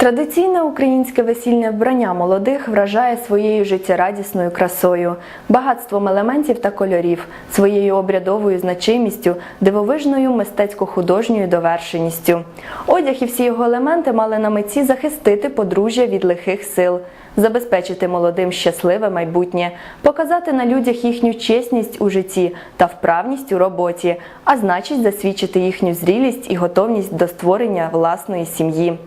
Традиційне українське весільне вбрання молодих вражає своєю життєрадісною красою, багатством елементів та кольорів, своєю обрядовою значимістю, дивовижною мистецько-художньою довершеністю. Одяг і всі його елементи мали на меті захистити подружжя від лихих сил, забезпечити молодим щасливе майбутнє, показати на людях їхню чесність у житті та вправність у роботі, а значить засвідчити їхню зрілість і готовність до створення власної сім'ї.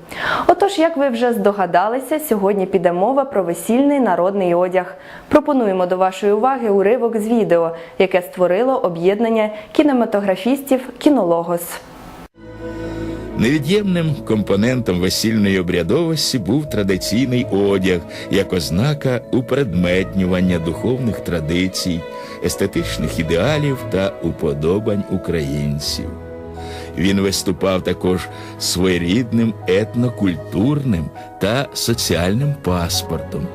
Отож, як ви вже здогадалися, сьогодні піде мова про весільний народний одяг. Пропонуємо до вашої уваги уривок з відео, яке створило об'єднання кінематографістів Кінологос. Невід'ємним компонентом весільної обрядовості був традиційний одяг як ознака упредметнювання духовних традицій, естетичних ідеалів та уподобань українців. Він виступав також своєрідним етнокультурним та соціальним паспортом.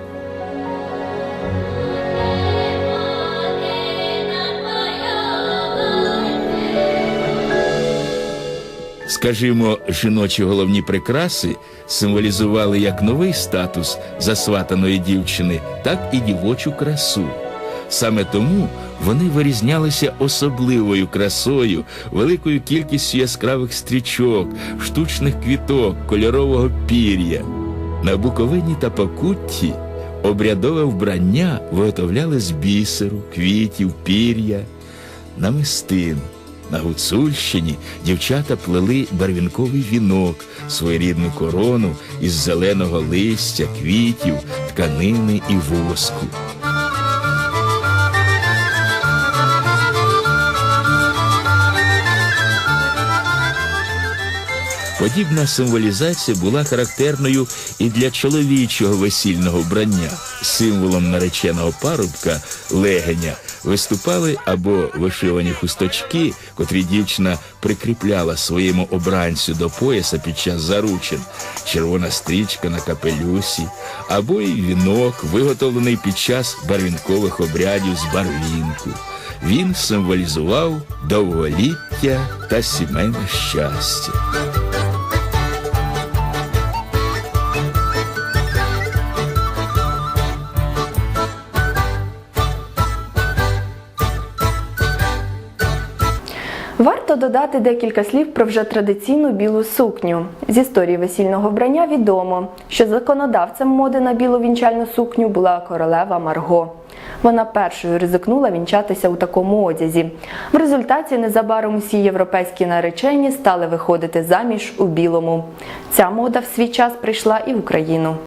Скажімо, жіночі головні прикраси символізували як новий статус засватаної дівчини, так і дівочу красу. Саме тому вони вирізнялися особливою красою, великою кількістю яскравих стрічок, штучних квіток, кольорового пір'я. На Буковині та Покутті обрядове вбрання виготовляли з бісеру, квітів, пір'я, намистин. На Гуцульщині дівчата плели барвінковий вінок, своєрідну корону із зеленого листя, квітів, тканини і воску. Подібна символізація була характерною і для чоловічого весільного вбрання. Символом нареченого парубка легеня виступали або вишивані хусточки, котрі дівчина прикріпляла своєму обранцю до пояса під час заручин, червона стрічка на капелюсі, або й вінок, виготовлений під час барвінкових обрядів з барвінку. Він символізував довголіття та сімейне щастя. Варто додати декілька слів про вже традиційну білу сукню. З історії весільного вбрання відомо, що законодавцем моди на білу вінчальну сукню була королева Марго. Вона першою ризикнула вінчатися у такому одязі. В результаті незабаром усі європейські наречені стали виходити заміж у білому. Ця мода в свій час прийшла і в Україну.